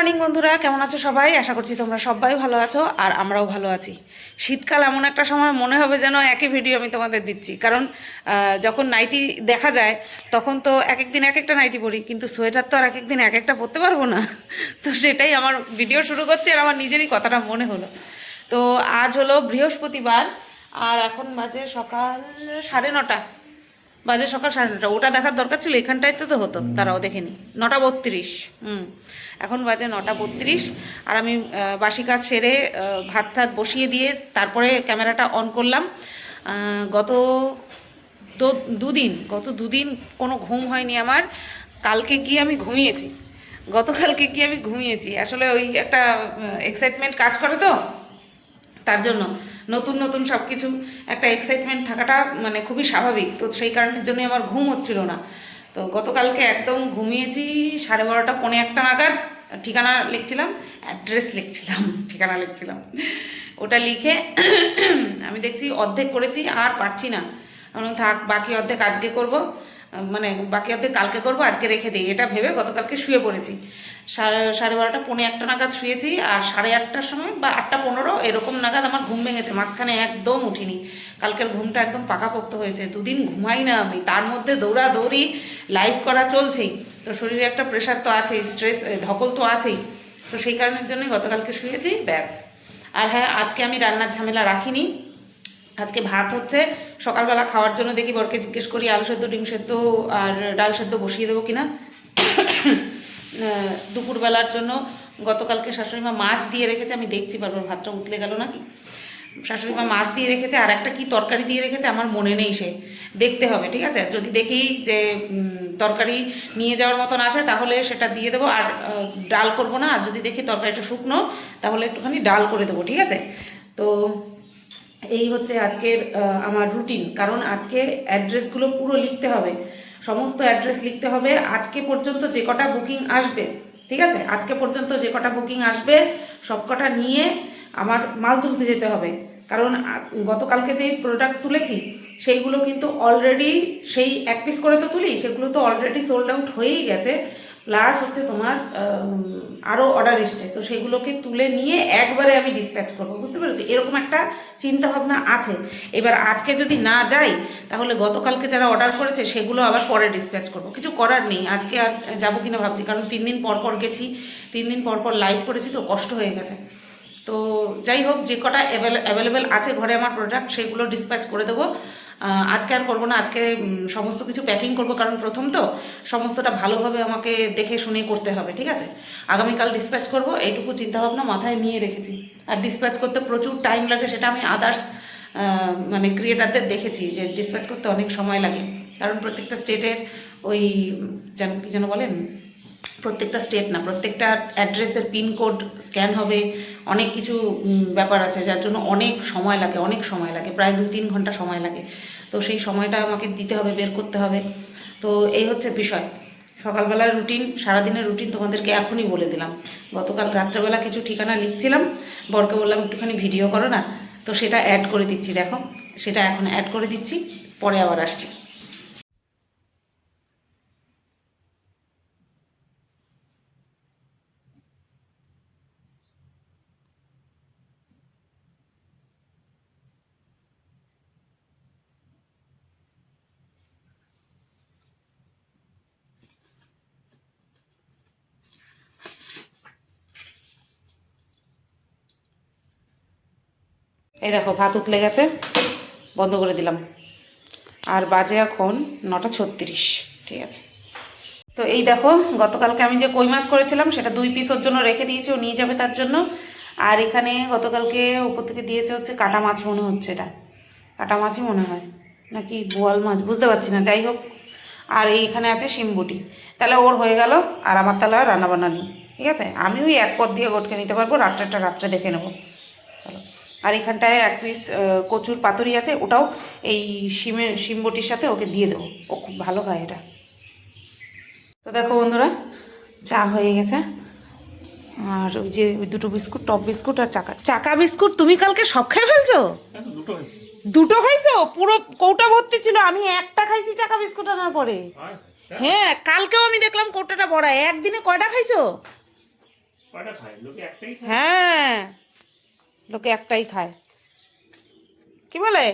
Morning, বন্ধুরা। কেমন আছো সবাই? আশা করছি তোমরা সবাই ভালো আছো আর আমরাও ভালো আছি। শীতকাল এমন একটা সময়, মনে হবে যেন একই ভিডিও আমি তোমাদের দিচ্ছি। কারণ যখন নাইটি দেখা যায়, তখন তো এক এক দিন এক একটা নাইটি পরি কিন্তু সোয়েটার তো আর এক এক দিন এক একটা পরতে পারব না। তো সেটাই আমার ভিডিও শুরু করছে আর আমার নিজেরই কথাটা মনে হলো। তো আজ হলো বৃহস্পতিবার, আর এখন বাজে সকাল সাড়ে নটা। বাজে সকাল সাড়ে নটা ওটা দেখার দরকার ছিল এখানটায় তো হতো তারাও দেখেনি। নটা বত্রিশ হুম। এখন বাজে নটা বত্রিশ আর আমি বাসি কাজ সেরে ভাত টাত বসিয়ে দিয়ে তারপরে ক্যামেরাটা অন করলাম। গত দুদিন গত দুদিন কোনো ঘুম হয়নি আমার। কালকে গিয়ে আমি ঘুমিয়েছি। গতকালকে গিয়ে আমি ঘুমিয়েছি। আসলে ওই একটা এক্সাইটমেন্ট কাজ করে তো। তার জন্য নতুন নতুন সব কিছু একটা এক্সাইটমেন্ট থাকাটা মানে খুবই স্বাভাবিক। তো সেই কারণের জন্যই আমার ঘুম হচ্ছিল না। তো গতকালকে একদম ঘুমিয়েছি সাড়ে বারোটা, পৌনে একটা নাগাদ, ঠিকানা লিখছিলাম অ্যাড্রেস লিখছিলাম, ঠিকানা লিখছিলাম। ওটা লিখে আমি দেখছি অর্ধেক করেছি, আর পারছি না। থাক, বাকি অর্ধেক আজকে করব। মানে বাকি অর্ধেক কালকে করব, আজকে রেখে দিই। এটা ভেবে গতকালকে শুয়ে পড়েছি। সাড়ে বারোটা, পৌনে একটা নাগাদ শুয়েছি, আর সাড়ে আটটার সময় বা আটটা পনেরো এরকম নাগাদ আমার ঘুম ভেঙেছে, মাঝখানে একদম উঠিনি। কালকের ঘুমটা একদম পাকাপোক্ত হয়েছে, দুদিন ঘুমাই না আমি, তার মধ্যে দৌড়াদৌড়ি লাইভ করা চলছেই। তো শরীরে একটা প্রেশার তো আছেই স্ট্রেস ধকল তো আছেই। তো সেই কারণের জন্যই গতকালকে শুয়েছি, ব্যাস। আর হ্যাঁ আজকে আমি রান্নার ঝামেলা রাখিনি। আজকে ভাত হচ্ছে, সকালবেলা খাওয়ার জন্য দেখি বরকে জিজ্ঞেস করি, আলু সেদ্ধ, ডিম সেদ্ধ, আর ডাল সেদ্ধ বসিয়ে দেবো কিনা। দুপুরবেলার জন্য গতকালকে শাশুড়ি মা মাছ দিয়ে রেখেছে, আমি দেখছি বারবার, ভাতটা উতলে গেল নাকি? শাশুড়ি মা মাছ দিয়ে রেখেছে, আর একটা কি তরকারি দিয়ে রেখেছে, আমার মনে নেই সে। দেখতে হবে, ঠিক আছে? যদি দেখি যে তরকারি নিয়ে যাওয়ার মতন আছে, তাহলে সেটা দিয়ে দেবো। আর ডাল করব না, আর যদি দেখি তরকারিটা শুকনো, তাহলে একটুখানি ডাল করে দেবো, ঠিক আছে? তো এই হচ্ছে আজকের আমার রুটিন কারণ আজকে অ্যাড্রেসগুলো পুরো লিখতে হবে। সমস্ত অ্যাড্রেস লিখতে হবে। আজকে পর্যন্ত যে কটা বুকিং আসবে, ঠিক আছে? আজকে পর্যন্ত যে কটা বুকিং আসবে, সব কটা নিয়ে আমার মাল তুলতে যেতে হবে। কারণ গতকালকে যে প্রোডাক্ট তুলেছি, সেইগুলো কিন্তু অলরেডি সেই এক পিস করে তো তুলি, সেগুলো তো অলরেডি সোল্ড আউট হয়েই গেছে। প্লাস হচ্ছে তোমার আরও অর্ডার এসছে। তো সেগুলোকে তুলে নিয়ে একবারে আমি ডিসপ্যাচ করব, বুঝতে পেরেছি? এরকম একটা চিন্তা ভাবনা আছে। এবার আজকে যদি না যাই, তাহলে গতকালকে যারা অর্ডার করেছে, সেগুলো আবার পরে ডিসপ্যাচ করব। কিছু করার নেই, আজকে আর যাব কিনা ভাবছি, কারণ তিন দিন পর পর গেছি, তিন দিন পর পর লাইভ করেছি, তো কষ্ট হয়ে গেছে। তো যাই হোক, যে কটা অ্যাভেলেবেল আছে ঘরে আমার প্রোডাক্ট সেগুলো ডিসপ্যাচ করে দেবো। আজকে আর করব না, আজকে সমস্ত কিছু প্যাকিং করব, কারণ প্রথম তো সমস্তটা ভালোভাবে আমাকে দেখে শুনে করতে হবে, ঠিক আছে? আগামীকাল ডিসপ্যাচ করব, এইটুকু চিন্তাভাবনা মাথায় নিয়ে রেখেছি। আর ডিসপ্যাচ করতে প্রচুর টাইম লাগে, সেটা আমি আদার্স মানে ক্রিয়েটারদের দেখেছি, যে ডিসপ্যাচ করতে অনেক সময় লাগে। কারণ প্রত্যেকটা স্টেটের ওই যেন, কি যেন বলেন? প্রত্যেকটা স্টেট না, প্রত্যেকটা অ্যাড্রেসের পিনকোড স্ক্যান হবে, অনেক কিছু ব্যাপার আছে, যার জন্য অনেক সময় লাগে, অনেক সময় লাগে, প্রায় দু তিন ঘণ্টা সময় লাগে। তো সেই সময়টা আমাকে দিতে হবে, বের করতে হবে। তো এই হচ্ছে বিষয়। সকালবেলার রুটিন, সারাদিনের রুটিন তোমাদেরকে এখনই বলে দিলাম। গতকাল রাত্রেবেলা কিছু ঠিকানা লিখছিলাম, বরকে বললাম, একটুখানি ভিডিও করো না। তো সেটা অ্যাড করে দিচ্ছি, দেখো। সেটা এখন অ্যাড করে দিচ্ছি, পরে আবার আসছি। এই দেখো, ভাত উতলে গেছে, বন্ধ করে দিলাম। আর বাজে এখন নটা ছত্রিশ, ঠিক আছে। তো এই দেখো, গতকালকে আমি যে কই মাছ করেছিলাম, সেটা দুই পিস ওর জন্য রেখে দিয়েছি, ও নিয়ে যাবে তার জন্য। আর এখানে গতকালকে ওপর থেকে দিয়েছে হচ্ছে কাটা মাছ, মনে হচ্ছে এটা। কাটা মাছই মনে হয়। নাকি বোয়াল মাছ, বুঝতে পারছি না, যাই হোক। আর এইখানে আছে শিমবুটি। তাহলে ওর হয়ে গেল, আর আমার তাহলে রান্নাবান্না নেই, ঠিক আছে? আমি ওই এক পদ দিয়ে গটকে নিতে পারব রাত্রেটা রাত্রে দেখে নেব। আর এখানটায় এক পিস কচুর পাতুরি আছে ওটাও এই শিমের শিমবটির সাথে ওকে দিয়ে দেবো। ও খুব ভালো খায় এটা। তো দেখো বন্ধুরা চা হয়ে গেছে। আর ওই যে ওই দুটো বিস্কুট টপ বিস্কুট আর চাকা। চাকা বিস্কুট তুমি কালকে সব খেয়ে ফেলছো? দুটো খাইছো? পুরো কৌটা ভর্তি ছিল আমি একটা খাইছি চাকা বিস্কুট আনার পরে। হ্যাঁ? কালকেও আমি দেখলাম কৌটাটা বড় একদিনে কয়টা খাইছো? হ্যাঁ। লোকে একটাই খায়। কি বলে?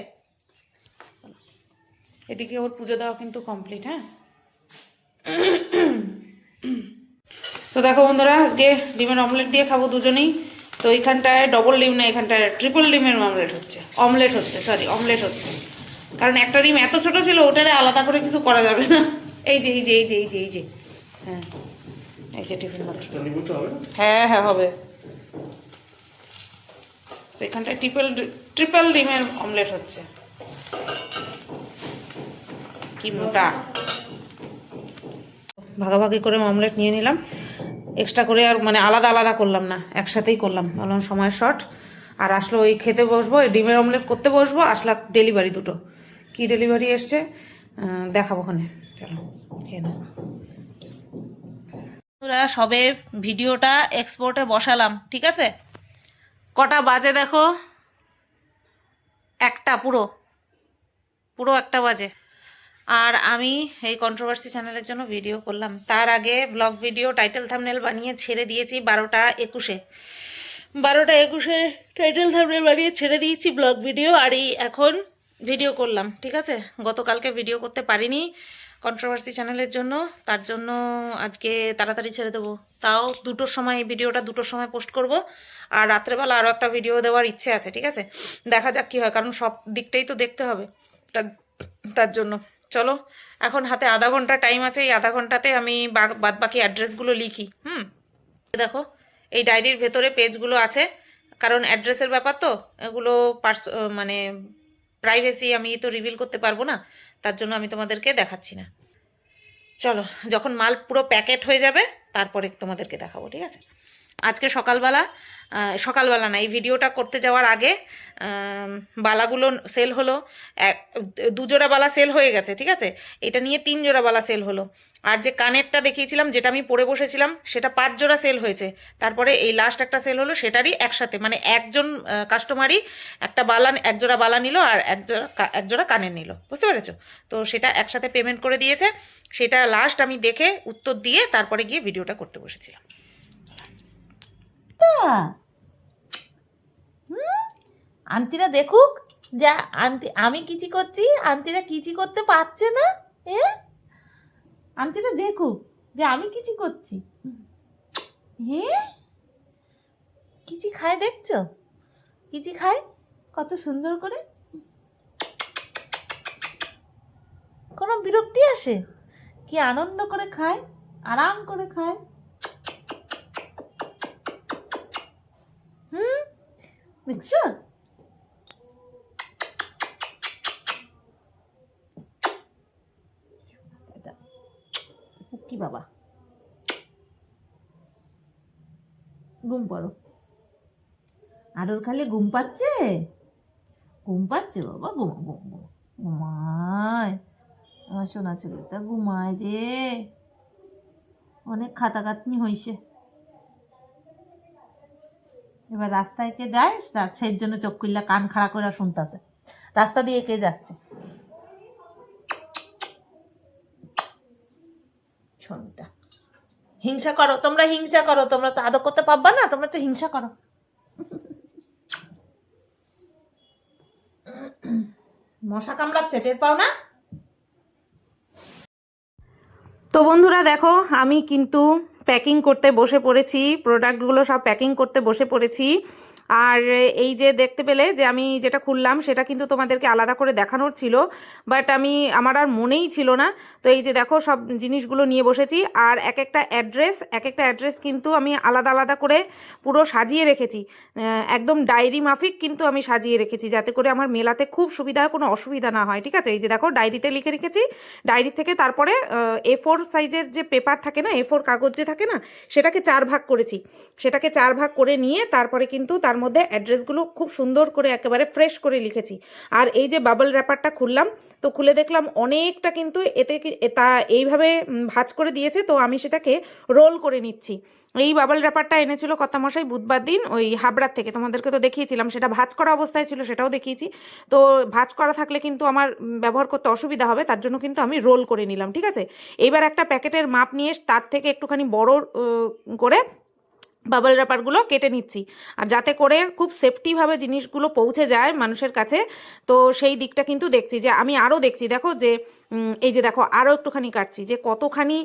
এদিকে ওর পুজো দেওয়া কিন্তু কমপ্লিট হ্যাঁ? তো দেখো বন্ধুরা আজকে ডিমের অমলেট দিয়ে খাব দুজনেই। তো এইখানটায় ডবল ডিম না এখানটায় ট্রিপল ডিমের অমলেট হচ্ছে। অমলেট হচ্ছে সরি অমলেট হচ্ছে। কারণ একটা ডিম এত ছোট ছিল ওটারে আলাদা করে কিছু করা যাবে না। এই যে এই যে এই যে এই যে এই যে। হ্যাঁ এই যে টিফিন? হ্যাঁ হ্যাঁ হবে। তো এখানটায় ট্রিপল ট্রিপল ডিমের অমলেট হচ্ছে। কি মোটা। ভাগাভাগি করে অমলেট নিয়ে নিলাম। এক্সট্রা করে আর মানে আলাদা আলাদা করলাম না, একসাথেই করলাম। বললাম সময় শর্ট আর আসলো ওই খেতে বসবো, এই ডিমের অমলেট করতে বসবো, আসলা ডেলিভারি দুটো। কি ডেলিভারি এসছে দেখাবো ওখানে। চলো, খেয়ে নেব সবে ভিডিওটা এক্সপোর্টে বসালাম, ঠিক আছে? কটা বাজে দেখো? একটা, পুরো। পুরো একটা বাজে। আর আমি এই কন্ট্রোভার্সি চ্যানেলের জন্য ভিডিও করলাম। তার আগে ব্লগ ভিডিও টাইটেল থামনেল বানিয়ে ছেড়ে দিয়েছি বারোটা একুশে। বারোটা একুশে টাইটেল থামনেল বানিয়ে ছেড়ে দিয়েছি ব্লগ ভিডিও আর এই এখন ভিডিও করলাম, ঠিক আছে? গতকালকে ভিডিও করতে পারিনি কন্ট্রোভার্সি চ্যানেলের জন্য। তার জন্য আজকে তাড়াতাড়ি ছেড়ে দেবো। তাও দুটোর সময় এই ভিডিওটা দুটোর সময় পোস্ট করব। আর রাত্রেবেলা আরও একটা ভিডিও দেওয়ার ইচ্ছে আছে, ঠিক আছে? দেখা যাক কী হয়, কারণ সব দিকটাই তো দেখতে হবে তার তার জন্য। চলো, এখন হাতে আধা ঘণ্টা টাইম আছে, এই আধা ঘন্টাতে আমি বাদ বাকি অ্যাড্রেসগুলো লিখি, হুম? দেখো, এই ডায়েরির ভেতরে পেজগুলো আছে, কারণ অ্যাড্রেসের ব্যাপার তো, এগুলো পার্স মানে প্রাইভেসি আমি তো রিভিল করতে পারব না, তার জন্য আমি তোমাদেরকে দেখাচ্ছি না। চলো, যখন মাল পুরো প্যাকেট হয়ে যাবে, তারপরে তোমাদেরকে দেখাবো, ঠিক আছে? আজকে সকালবেলা সকালবেলা না, এই ভিডিওটা করতে যাওয়ার আগে বালাগুলো সেল হলো, এক দু জোড়া বালা সেল হয়ে গেছে, ঠিক আছে? এটা নিয়ে তিন জোড়া বালা সেল হলো। আর যে কানেরটা দেখিয়েছিলাম, যেটা আমি পরে বসেছিলাম, সেটা পাঁচ জোড়া সেল হয়েছে। তারপরে এই লাস্ট একটা সেল হলো, সেটারই একসাথে মানে একজন কাস্টমারই একটা বালা এক জোড়া বালা নিল আর এক জোড়া কা- এক জোড়া কানের নিল। বুঝতে পেরেছ? তো সেটা একসাথে পেমেন্ট করে দিয়েছে। সেটা লাস্ট আমি দেখে উত্তর দিয়ে তারপরে গিয়ে ভিডিওটা করতে বসেছিলাম। আন্টিরা দেখুক যা, আন্টি, আমি কিচি করছি, আন্টিরা কিচি করতে পারছে না, এ? আন্টিরা দেখুক যে আমি কিচি করছি। হে? কিচি খায় দেখছ? কিচি খায়? কত সুন্দর করে। কোনো বিরক্তি আসে? কি আনন্দ করে খায়? আরাম করে খায়? এটা পুক্কি বাবা? ঘুম পড়ো। আরোর খালি ঘুম পাচ্ছে? ঘুম পাচ্ছে বাবা, ঘুম ঘুম ঘুম। ঘুমায়। আমার সোনা ছেলেটা ঘুমায় রে। অনেক খাতাখাতনি হয়েছে এবার রাস্তায় কে যায়, তার সেই জন্য চোখ খুললা কান খাড়া করে শুনতেছে। রাস্তা দিয়ে কে যাচ্ছে? হিংসা করো, তোমরা হিংসা করো, তোমরা তো আদর করতে পারবা না, তোমরা তো হিংসা করো। মশা কামড়াচ্ছে, টের পাও না? তো বন্ধুরা দেখো, আমি কিন্তু প্যাকিং করতে বসে পড়েছি প্রোডাক্টগুলো সব প্যাকিং করতে বসে পড়েছি। আর এই যে দেখতে পেলে যে আমি যেটা খুললাম, সেটা কিন্তু তোমাদেরকে আলাদা করে দেখানোর ছিল বাট আমি, আমার আর মনেই ছিল না। তো এই যে দেখো, সব জিনিসগুলো নিয়ে বসেছি, আর এক একটা অ্যাড্রেস এক একটা অ্যাড্রেস কিন্তু আমি আলাদা আলাদা করে পুরো সাজিয়ে রেখেছি। একদম ডায়েরি মাফিক কিন্তু আমি সাজিয়ে রেখেছি, যাতে করে আমার মেলাতে খুব সুবিধা, কোনো অসুবিধা না হয়, ঠিক আছে? এই যে দেখো ডায়েরিতে লিখে রেখেছি ডায়েরি থেকে তারপরে এ ফোর সাইজের যে পেপার থাকে না এ ফোর কাগজ যে থাকে না, সেটাকে চার ভাগ করেছি। সেটাকে চার ভাগ করে নিয়ে তারপরে কিন্তু তার মধ্যে অ্যাড্রেসগুলো খুব সুন্দর করে একেবারে ফ্রেশ করে লিখেছি। আর এই যে বাবল র্যাপারটা খুললাম, তো খুলে দেখলাম অনেকটা কিন্তু এতে তা এইভাবে ভাঁজ করে দিয়েছে, তো আমি সেটাকে রোল করে নিচ্ছি। এই বাবল র্যাপারটা এনেছিল কর্তামশাই বুধবার দিন ওই হাবড়ার থেকে, তোমাদেরকে তো দেখিয়েছিলাম, সেটা ভাজ করা অবস্থায় ছিল, সেটাও দেখিয়েছি। তো ভাজ করা থাকলে কিন্তু আমার ব্যবহার করতে অসুবিধা হবে, তার জন্য কিন্তু আমি রোল করে নিলাম, ঠিক আছে? এইবার একটা প্যাকেটের মাপ নিয়ে তার থেকে একটুখানি বড় করে বাবল র্যাপারগুলো কেটে নিচ্ছি। আর যাতে করে খুব সেফটিভাবে জিনিসগুলো পৌঁছে যায় মানুষের কাছে, তো সেই দিকটা কিন্তু দেখছি যে আমি আরও দেখছি, দেখো যে এই যে দেখো আরও একটুখানি কাটছি যে কতখানি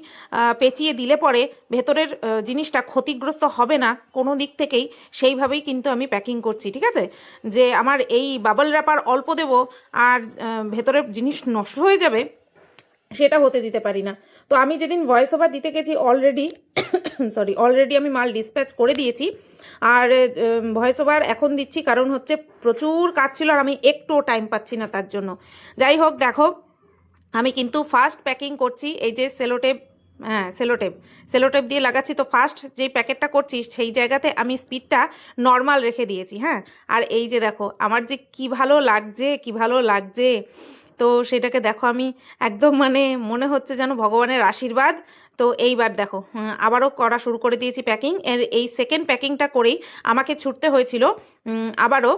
পেঁচিয়ে দিলে পরে ভেতরের জিনিসটা ক্ষতিগ্রস্ত হবে না কোনো দিক থেকেই, সেইভাবেই কিন্তু আমি প্যাকিং করছি, ঠিক আছে? যে আমার এই বাবল র্যাপার অল্প দেবো আর ভেতরের জিনিস নষ্ট হয়ে যাবে, সেটা হতে দিতে পারি না। তো আমি যেদিন ভয়েস ওভার দিতে গেছি অলরেডি সরি অলরেডি আমি মাল ডিসপ্যাচ করে দিয়েছি। আর ভয়েস ওভার এখন দিচ্ছি কারণ হচ্ছে প্রচুর কাজ ছিল আর আমি একটুও টাইম পাচ্ছি না তার জন্য। যাই হোক, দেখো, আমি কিন্তু ফার্স্ট প্যাকিং করছি, এই যে সেলোটেপ হ্যাঁ সেলোটেপ সেলোটেপ দিয়ে লাগাচ্ছি। তো ফার্স্ট যে প্যাকেটটা করছি, সেই জায়গাতে আমি স্পিডটা নর্মাল রেখে দিয়েছি হ্যাঁ। আর এই যে দেখো, আমার যে কি ভালো লাগছে, কি ভালো লাগছে তো সেটাকে দেখো আমি একদম মানে মনে হচ্ছে যেন ভগবানের আশীর্বাদ। তো এইবার দেখো আবারও করা শুরু করে দিয়েছি প্যাকিং এর এই সেকেন্ড প্যাকিংটা করেই আমাকে ছুটতে হয়েছিল আবারও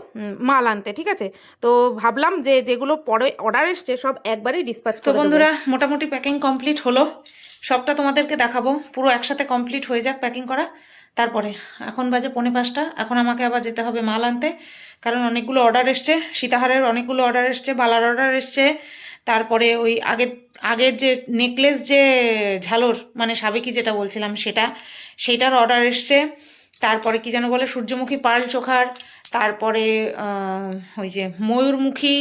মাল আনতে ঠিক আছে? তো ভাবলাম যে যেগুলো পরে অর্ডার এসছে সব একবারেই ডিসপ্যাচ তো বন্ধুরা মোটামুটি প্যাকিং কমপ্লিট হলো। সবটা তোমাদেরকে দেখাবো। পুরো একসাথে কমপ্লিট হয়ে যাক প্যাকিং করা। তারপরে, এখন বাজে পনে পাঁচটা। এখন আমাকে আবার যেতে হবে মাল আনতে। কারণ অনেকগুলো অর্ডার এসছে। সীতাহারের অনেকগুলো অর্ডার এসছে, বালার অর্ডার এসছে। তারপরে ওই আগের আগের যে নেকলেস যে ঝালর মানে সাবেকি যেটা বলছিলাম সেটা, সেটার অর্ডার এসছে। তারপরে কি যেন বলে সূর্যমুখী পার্ল চোখার। তারপরে ওই যে ময়ূরমুখী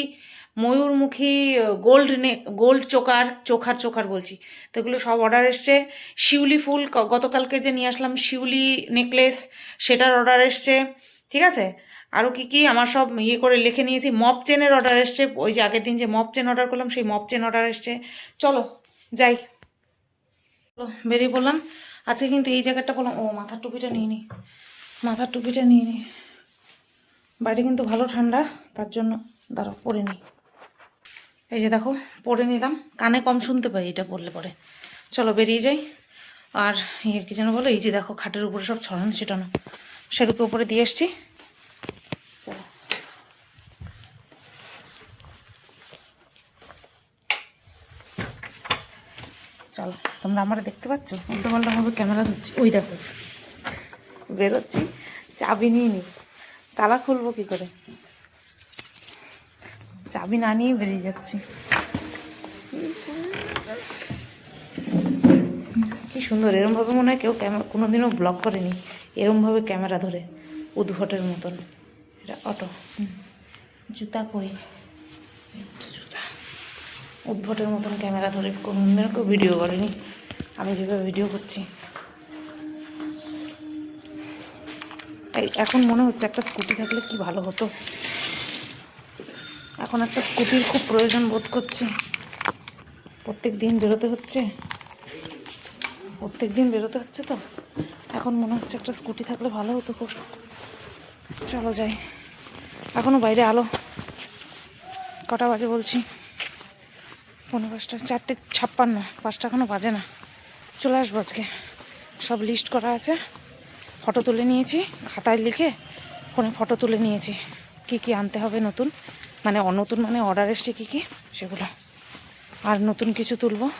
ময়ূরমুখী গোল্ড নে গোল্ড চোকার, চোখার চোখার বলছি। তো এগুলো সব অর্ডার এসছে। শিউলি ফুল গতকালকে যে নিয়ে আসলাম শিউলি নেকলেস সেটার অর্ডার এসছে। ঠিক আছে? আরও কি কি? আমার সব ইয়ে করে লিখে নিয়েছি। মপ চেনের অর্ডার এসছে। ওই যে আগের দিন যে মপ চেন অর্ডার করলাম, সেই মপ চেন অর্ডার এসছে। চলো, যাই। চলো, বেরিয়ে পড়লাম। আজকে কিন্তু এই জায়গাটা বললাম, ও, মাথার টুপিটা নিয়ে নি। মাথার টুপিটা নিয়ে নি। বাইরে কিন্তু ভালো ঠান্ডা, তার জন্য দাঁড়াও, পরে নিই। এই যে দেখো, পরে নিলাম। কানে কম শুনতে পাই এটা পরলে পরে। চলো বেরিয়ে যাই। আর ইয়ে কি যেন বলো, এই যে দেখো, খাটের উপরে সব ছড়ানো ছিটানো। সেরূপে উপরে দিয়ে এসছি। চলো। চলো, তোমরা আমার দেখতে পাচ্ছ? উল্টো পাল্টাভাবে ক্যামেরা ধরছি। ওই দেখো, বেরোচ্ছি। চাবি নিয়ে নি। তালা খুলবো কি করে? চাবি না নিয়ে বেরিয়ে যাচ্ছি। কি সুন্দর, এরমভাবে মনে হয় কেউ ক্যামেরা কোনোদিনও ব্লগ করেনি। এরমভাবে ক্যামেরা ধরে, উদ্ভটের মতন। এটা অটো জুতা কই? জুতা। উদ্ভটের মতন ক্যামেরা ধরে কোনোদিনও কেউ ভিডিও করেনি। আমি যেভাবে ভিডিও করছি। এখন মনে হচ্ছে একটা স্কুটি থাকলে কি ভালো হতো? এখন একটা স্কুটির খুব প্রয়োজন বোধ করছি। প্রত্যেক দিন বেরোতে হচ্ছে। প্রত্যেক দিন বেরোতে হচ্ছে তো। এখন মনে হচ্ছে একটা স্কুটি থাকলে ভালো হতো খুব। চলো যাই। এখনও বাইরে আলো। কটা বাজে বলছি? পনেরো পাঁচটা, চারটে ছাপ্পান্ন। পাঁচটা এখনও বাজে না। চলে আসব আজকে। সব লিস্ট করা আছে। ফটো তুলে নিয়েছি। খাতায় লিখে ফোনে ফটো তুলে নিয়েছি। কি কি আনতে হবে নতুন? মানে অনতুন মানে অর্ডার এসছে কী কী? সেগুলো। আর নতুন কিছু তুলবো।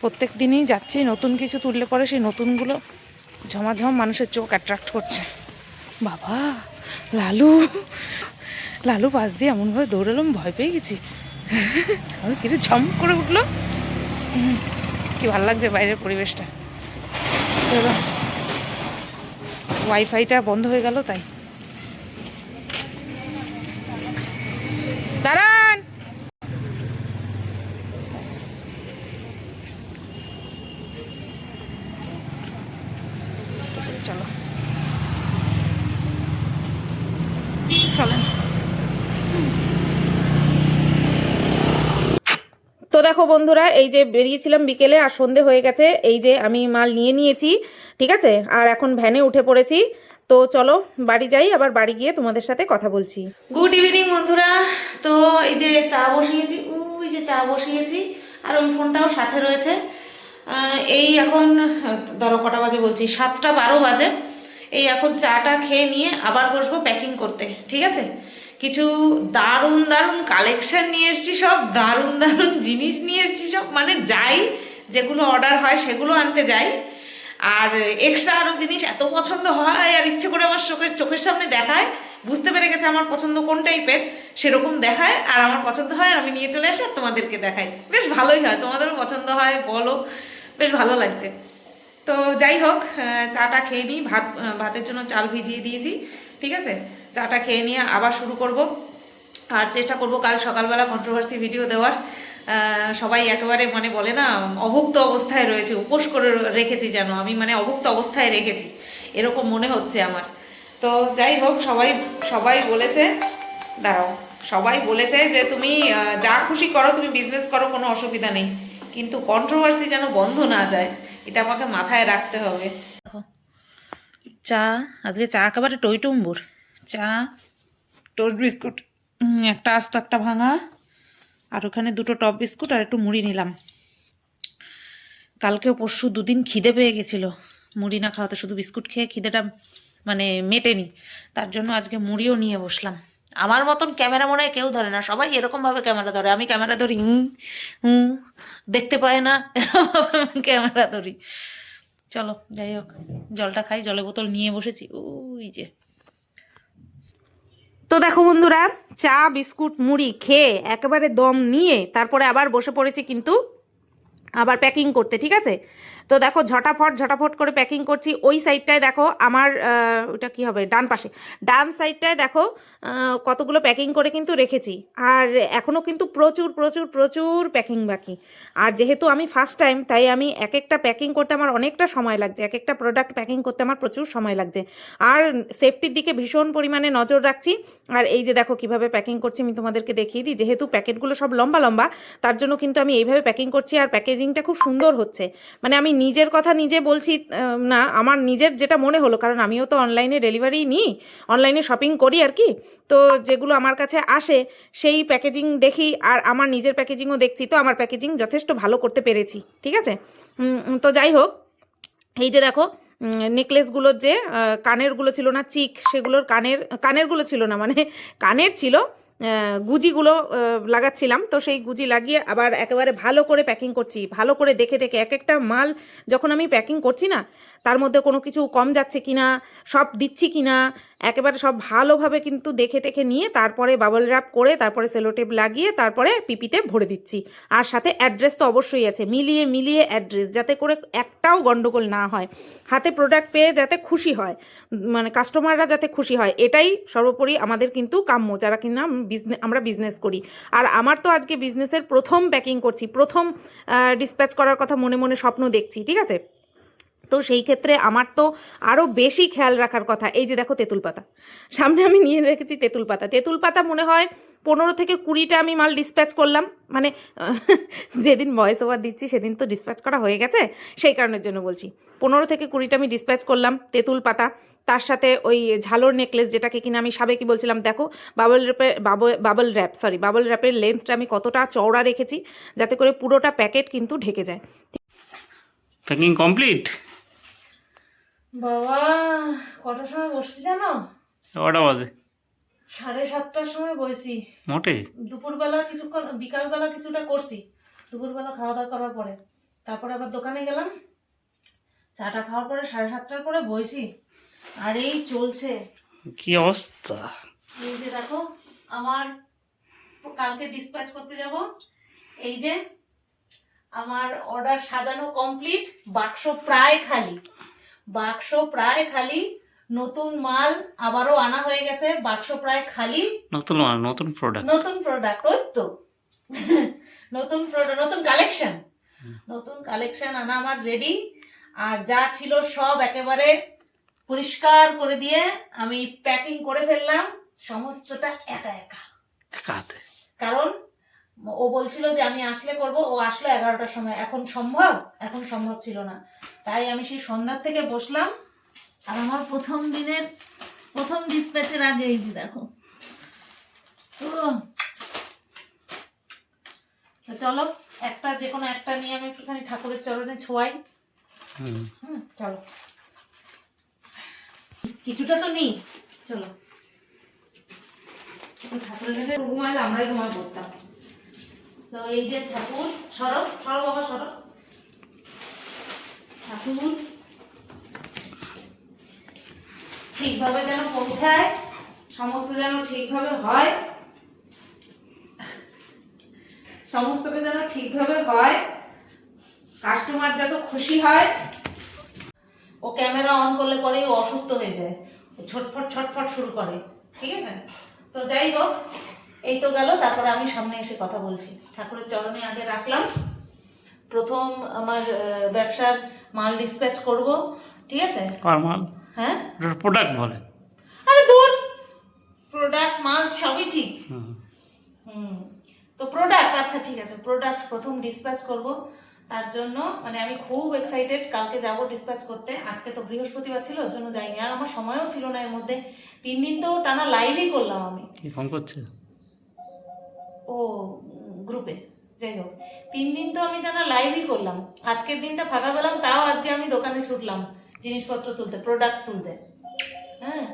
প্রত্যেক দিনই যাচ্ছি, নতুন কিছু তুললে পরে সেই নতুনগুলো ঝমাঝম মানুষের চোখ অ্যাট্রাক্ট করছে। বাবা, লালু লালু পাশ দিয়ে এমনভাবে দৌড়ালাম, ভয় পেয়ে গেছি। আমি কিরে ঝম করে উঠল। কি ভালো লাগছে বাইরের পরিবেশটা। ওয়াইফাইটা বন্ধ হয়ে গেল তাই। দাঁড়ান। চলো। তো দেখো বন্ধুরা, এই যে বেরিয়েছিলাম বিকেলে আর সন্ধে হয়ে গেছে, এই যে আমি মাল নিয়ে নিয়েছি, ঠিক আছে? আর এখন ভ্যানে উঠে পড়েছি। তো চলো বাড়ি যাই, আবার বাড়ি গিয়ে তোমাদের সাথে কথা বলছি। গুড ইভিনিং বন্ধুরা। তো এই যে চা বসিয়েছি ওই যে চা বসিয়েছি, আর ওই ফোনটাও সাথে রয়েছে। এই এখন, ধরো কটা বাজে বলছি, সাতটা বারো বাজে। এই এখন চাটা খেয়ে নিয়ে আবার বসবো প্যাকিং করতে, ঠিক আছে? কিছু দারুণ দারুণ কালেকশন নিয়ে এসেছি সব, দারুণ দারুণ জিনিস নিয়ে এসেছি সব। মানে যাই, যেগুলো অর্ডার হয়, সেগুলো আনতে যাই। আর এক্সট্রা আরও জিনিস এত পছন্দ হয় আর ইচ্ছে করে আমার চোখের চোখের সামনে দেখায়। বুঝতে পেরে গেছে আমার পছন্দ কোন টাইপের সেরকম দেখায় আর আমার পছন্দ হয় আর আমি নিয়ে চলে আসি আর তোমাদেরকে দেখাই। বেশ ভালোই হয়, তোমাদেরও পছন্দ হয়, বলো। বেশ ভালো লাগছে। তো যাই হোক চাটা খেয়ে নিই। ভাত ভাতের জন্য চাল ভিজিয়ে দিয়েছি, ঠিক আছে? চাটা খেয়ে নিয়ে আবার শুরু করব। আর চেষ্টা করব কাল সকালবেলা কন্ট্রোভার্সি ভিডিও দেওয়ার। সবাই একেবারে মানে বলে না অভুক্ত অবস্থায় রয়েছে উপোস করে রেখেছি যেন আমি মানে অভুক্ত অবস্থায় রেখেছি এরকম মনে হচ্ছে আমার। তো যাই হোক সবাই সবাই বলেছে দাঁড়াও সবাই বলেছে যে তুমি যা খুশি করো তুমি বিজনেস করো কোনো অসুবিধা নেই। কিন্তু কন্ট্রোভার্সি যেন বন্ধ না যায় এটা আমাকে মাথায় রাখতে হবে। চা আজকে চা একেবারে টইটুম্বুর চা টোস্ট বিস্কুট একটা আস্ত একটা ভাঙা। আর ওখানে দুটো টপ বিস্কুট আর একটু মুড়ি নিলাম। কালকেও পরশু দুদিন খিদে পেয়ে গেছিল। মুড়ি না খাওয়াতে শুধু বিস্কুট খেয়ে খিদেটা মানে মেটেনি। তার জন্য আজকে মুড়িও নিয়ে বসলাম। আমার মতন ক্যামেরা মনে হয় কেউ ধরে না, সবাই এরকমভাবে ক্যামেরা ধরে। আমি ক্যামেরা ধরি, হুম দেখতে পায় না, এরকমভাবে ক্যামেরা ধরি। চলো, যাই হোক, জলটা খাই, জলের বোতল নিয়ে বসেছি। ওই যে। তো দেখো বন্ধুরা, চা, বিস্কুট, মুড়ি খেয়ে একেবারে দম নিয়ে তারপরে আবার বসে পড়েছি কিন্তু আবার প্যাকিং করতে, ঠিক আছে? তো দেখো, ঝটাফট ঝটাফট করে প্যাকিং করছি। ওই সাইডটায় দেখো, আমার ওটা কি হবে? ডান পাশে। ডান সাইডটায় দেখো কতগুলো প্যাকিং করে কিন্তু রেখেছি। আর এখনও কিন্তু প্রচুর প্রচুর প্রচুর প্যাকিং বাকি। আর যেহেতু আমি ফার্স্ট টাইম তাই আমি এক একটা প্যাকিং করতে আমার অনেকটা সময় লাগছে। এক একটা প্রোডাক্ট প্যাকিং করতে আমার প্রচুর সময় লাগছে। আর সেফটির দিকে ভীষণ পরিমাণে নজর রাখছি। আর এই যে দেখো, কীভাবে প্যাকিং করছি আমি তোমাদেরকে দেখিয়ে দিই। যেহেতু প্যাকেটগুলো সব লম্বা লম্বা, তার জন্য কিন্তু আমি এইভাবে প্যাকিং করছি। আর প্যাকেজিংটা খুব সুন্দর হচ্ছে। মানে আমি নিজের কথা নিজে বলছি না, আমার নিজের যেটা মনে হলো, কারণ আমিও তো অনলাইনে ডেলিভারি নিই অনলাইনে শপিং করি আর কি। তো যেগুলো আমার কাছে আসে, সেই প্যাকেজিং দেখি, আর আমার নিজের প্যাকেজিংও দেখছি, তো আমার প্যাকেজিং যথেষ্ট ভালো করতে পেরেছি, ঠিক আছে? তো যাই হোক, এই যে দেখো নেকলেসগুলোর যে কানেরগুলো ছিল না, চিক, সেগুলোর কানের, কানেরগুলো ছিল না মানে কানের ছিল গুজিগুলো লাগাচ্ছিলাম। তো সেই গুজি লাগিয়ে আবার একেবারে ভালো করে প্যাকিং করছি। ভালো করে দেখে দেখে এক একটা মাল যখন আমি প্যাকিং করছি না তার মধ্যে কোনো কিছু কম যাচ্ছে কিনা, সব দিচ্ছি কিনা, একেবারে সব ভালোভাবে কিন্তু দেখে টেখে নিয়ে তারপরে বাবল র্যাপ করে তারপরে সেলোটেপ লাগিয়ে তারপরে পিপিতে ভরে দিচ্ছি। আর সাথে অ্যাড্রেস তো অবশ্যই আছে, মিলিয়ে মিলিয়ে অ্যাড্রেস যাতে করে একটাও গন্ডগোল না হয়। হাতে প্রোডাক্ট পেয়ে যাতে খুশি হয় মানে কাস্টমাররা যাতে খুশি হয়, এটাই সর্বোপরি আমাদের কিন্তু কাম্য, যারা কিনা বিজনেস আমরা বিজনেস করি। আর আমার তো আজকে বিজনেসের প্রথম প্যাকিং করছি, প্রথম ডিসপ্যাচ করার কথা মনে মনে স্বপ্ন দেখছি, ঠিক আছে? তো সেই ক্ষেত্রে আমার তো আরও বেশি খেয়াল রাখার কথা। এই যে দেখো তেঁতুল পাতা। সামনে আমি নিয়ে রেখেছি তেঁতুল পাতা। তেঁতুল পাতা মনে হয় পনেরো থেকে কুড়িটা আমি মাল ডিসপ্যাচ করলাম। মানে যেদিন ভয়েস ওভার দিচ্ছি সেদিন তো ডিসপ্যাচ করা হয়ে গেছে। সেই কারণের জন্য বলছি। পনেরো থেকে কুড়িটা আমি ডিসপ্যাচ করলাম তেঁতুল পাতা। তার সাথে ওই ঝালোর নেকলেস যেটাকে কিনা আমি সাবেকি বলছিলাম, দেখো বাবল র্যাপের বাবল র্যাপ সরি বাবল র্যাপের লেন্থটা আমি কতটা চওড়া রেখেছি, যাতে করে পুরোটা প্যাকেট কিন্তু ঢেকে যায়। প্যাকিং কমপ্লিট বাবা কটার সময় বসছি জানো? কটা বাজে? সাড়ে সাতটার সময় বসি। মোটে? দুপুরবেলা কিছুক্ষণ বিকালবেলা কিছুটা করছি। দুপুরবেলা খাওয়া দাওয়া করার পরে। তারপরে আবার দোকানে গেলাম। চাটা খাওয়ার পরে সাড়ে সাতটার পরে বসি আর এই চলছে। কি অবস্থা? এই যে দেখো আমার কালকে ডিসপ্যাচ করতে যাব। এই যে আমার অর্ডার সাজানো কমপ্লিট বাক্স প্রায় খালি। বাক্স প্রায় খালি নতুন মাল আবারও আনা হয়ে গেছে বাক্স প্রায় খালি। নতুন মাল নতুন প্রোডাক্ট নতুন প্রোডাক্ট ওই তো। নতুন প্রোডাক্ট নতুন কালেকশন নতুন কালেকশন আনা আমার রেডি আর যা ছিল সব একেবারে পরিষ্কার করে দিয়ে আমি প্যাকিং করে ফেললাম সমস্তটা একা একা। একা হাতে। কারণ ও বলছিল যে আমি আসলে করব ও আসলো এগারোটার সময়। এখন সম্ভব? এখন সম্ভব ছিল না। তাই আমি সেই সন্ধ্যার থেকে বসলাম। আর আমার প্রথম দিনের প্রথম ডিসপ্যাচের আগে এই যে দেখো। তো চলো একটা যে কোনো একটা নিয়ে আমি একটুখানি ঠাকুরের চরণে ছোঁয়াই। হুম। চলো। কিছুটা তো নেই। চলো। ঠাকুরের কাছে ঘুমাইলে আমরাই ঘুমায় পড়তাম তো এই যে ঠাকুর, সরব সরব বাবা, সরব। ঠাকুর। ঠিকভাবে যেন পৌঁছায়, সমস্ত যেন ঠিকভাবে হয়। যেন ঠিকভাবে হয়। কাস্টমার যত খুশি হয়, ও ক্যামেরা অন করলে পরেই ও অসুস্থ হয়ে যায়। ছটফট ছটফট শুরু করে। ঠিক আছে? তো যাই হোক এই তো গেল তারপরে আমি সামনে এসে কথা বলছি। ঠাকুরের চরণে আগে রাখলাম। প্রথম আমার ব্যবসার মাল ডিসপ্যাচ করব ঠিক আছে? আর মাল? হ্যাঁ? প্রোডাক্ট বলে। আরে দূর প্রোডাক্ট মাল সবই ঠিক। হুম। হুম। তো প্রোডাক্ট আচ্ছা ঠিক আছে প্রোডাক্ট প্রথম ডিসপ্যাচ করব। তার জন্য মানে আমি খুব এক্সাইটেড কালকে যাব ডিসপ্যাচ করতে। আজকে তো বৃহস্পতিবার ছিল ওর জন্য যাইনি। আর আমার সময়ও ছিল না এর মধ্যে। তিন দিন তো টানা লাইভই করলাম আমি। কি ফোন করছে? ও গ্রুপে যাই হোক। তিন দিন তো আমি টানা লাইভই করলাম। আজকের দিনটা ফাঁকা পেলাম, তাও আজকে আমি দোকানে ছুটলাম, জিনিসপত্র তুলতে প্রোডাক্ট তুলতে। হ্যাঁ?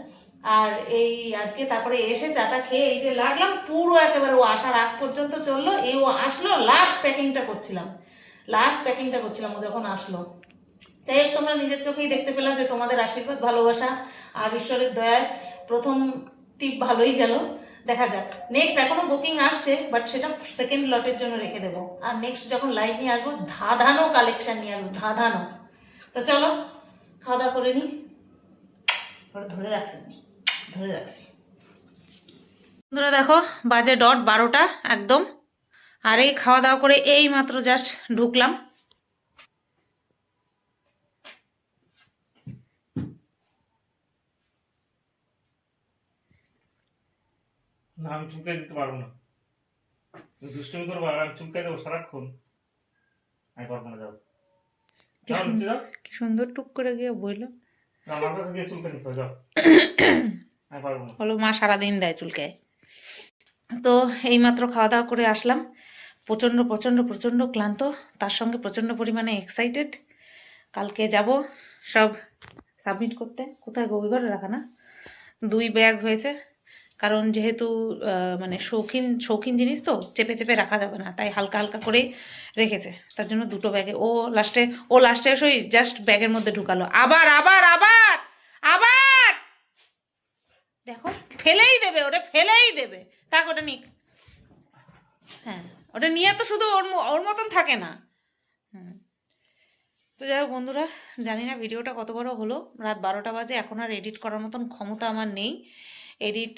আর এই আজকে তারপরে এসে চাটা খেয়ে এই যে লাগলাম, পুরো একেবারে ও আসার আগ পর্যন্ত চলল এই ও আসলো লাস্ট প্যাকিংটা করছিলাম। লাস্ট প্যাকিংটা করছিলাম ও যখন আসলো। যাই হোক, তোমরা নিজের চোখেই দেখতে পেলাম যে তোমাদের আশীর্বাদ, ভালোবাসা আর ঈশ্বরের দয়ায় প্রথম টিপ ভালোই গেল। দেখা যাক। নেক্সট এখনও বুকিং আসছে বাট সেটা সেকেন্ড লটের জন্য রেখে দেবো। আর নেক্সট যখন লাইভ নিয়ে আসব, ধাঁধানো কালেকশন নিয়ে আসব, ধাঁধানো। তো চলো, খাওয়া দাওয়া করে নিই ধরে রাখছি ধরে রাখছি। বন্ধুরা দেখো, বাজে ডট বারোটা, একদম। আর এই খাওয়া দাওয়া করে এই মাত্র জাস্ট ঢুকলাম। না আমি চুলকাই দিতে পারব না। দুষ্টুমি করব আর আমি দেবো সারাক্ষণ। আমি পারব না যাও কি সুন্দর টুক করে গিয়ে বলল না, আমার কাছে গিয়ে চুলকাই নিতে যাও। আমি পারব না। বলো মা সারাদিন দেয় চুলকে তো এইমাত্র খাওয়া দাওয়া করে আসলাম। প্রচণ্ড প্রচণ্ড প্রচণ্ড ক্লান্ত। তার সঙ্গে প্রচণ্ড পরিমাণে এক্সাইটেড কালকে যাব সব সাবমিট করতে। কোথায় গো? ওই ঘরে রাখা না? দুই ব্যাগ হয়েছে। কারণ যেহেতু মানে শৌখিন শৌখিন জিনিস তো চেপে চেপে রাখা যাবে না, তাই হালকা হালকা করে রেখেছে। তার জন্য দুটো ব্যাগে, ও লাস্টে ও লাস্টে এসে জাস্ট ব্যাগের মধ্যে ঢুকালো। আবার আবার আবার আবার! দেখো, ফেলেই দেবে, ওটা ফেলেই দেবে। তাক, ওটা নিক। হ্যাঁ ওটা নিয়ে তো শুধু ওর ওর মতন থাকে না। হুম। তো যাই হোক বন্ধুরা, জানি না ভিডিওটা কত বড় হলো। রাত বারোটা বাজে, এখন আর এডিট করার মতন ক্ষমতা আমার নেই। এডিট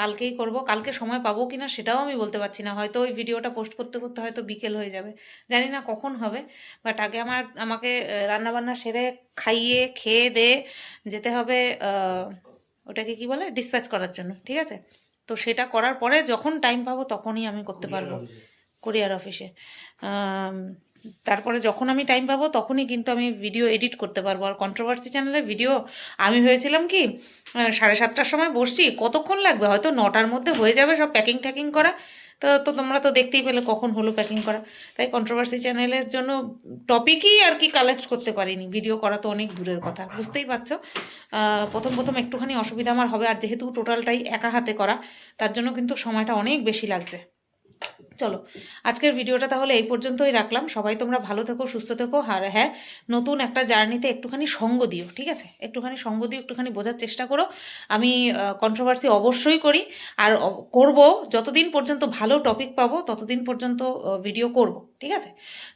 কালকেই করব। কালকে সময় পাবো কি না সেটাও আমি বলতে পারছি না। হয়তো ওই ভিডিওটা পোস্ট করতে করতে হয়তো বিকেল হয়ে যাবে। জানি না কখন হবে। বাট আগে আমার আমাকে রান্নাবান্না সেরে খাইয়ে খেয়ে দে যেতে হবে ওটাকে কি বলে? ডিসপ্যাচ করার জন্য ঠিক আছে? তো সেটা করার পরে যখন টাইম পাবো তখনই আমি করতে পারব। কোরিয়ার অফিসে তারপরে যখন আমি টাইম পাবো, তখনই কিন্তু আমি ভিডিও এডিট করতে পারব। আর কন্ট্রোভার্সি চ্যানেলে ভিডিও আমি ভেবেছিলাম কি সাড়ে সাতটার সময় বসছি, কতক্ষণ লাগবে? হয়তো নটার মধ্যে হয়ে যাবে সব প্যাকিং ট্যাকিং করা। তো তো তোমরা তো দেখতেই পেলে কখন হলো প্যাকিং করা। তাই কন্ট্রোভার্সি চ্যানেলের জন্য টপিকই আর কি কালেক্ট করতে পারিনি। ভিডিও করা তো অনেক দূরের কথা, বুঝতেই পারছ? প্রথম প্রথম একটুখানি অসুবিধা আমার হবে। আর যেহেতু টোটালটাই একা হাতে করা, তার জন্য কিন্তু সময়টা অনেক বেশি লাগছে। চলো, আজকের ভিডিওটা তাহলে এই পর্যন্তই রাখলাম। সবাই তোমরা ভালো থেকো, সুস্থ থেকো, আর হ্যাঁ নতুন একটা জার্নিতে একটুখানি সঙ্গ দিও, ঠিক আছে? একটুখানি সঙ্গ দিও, একটুখানি বোঝার চেষ্টা করো। আমি কন্ট্রোভার্সি অবশ্যই করি, আর করব, যতদিন পর্যন্ত ভালো টপিক পাবো, ততদিন পর্যন্ত ভিডিও করব, ঠিক আছে?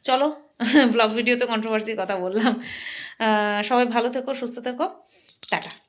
চলো ব্লগ ভিডিওতে কন্ট্রোভার্সির কথা বললাম। সবাই ভালো থেকো, সুস্থ থেকো। টাটা।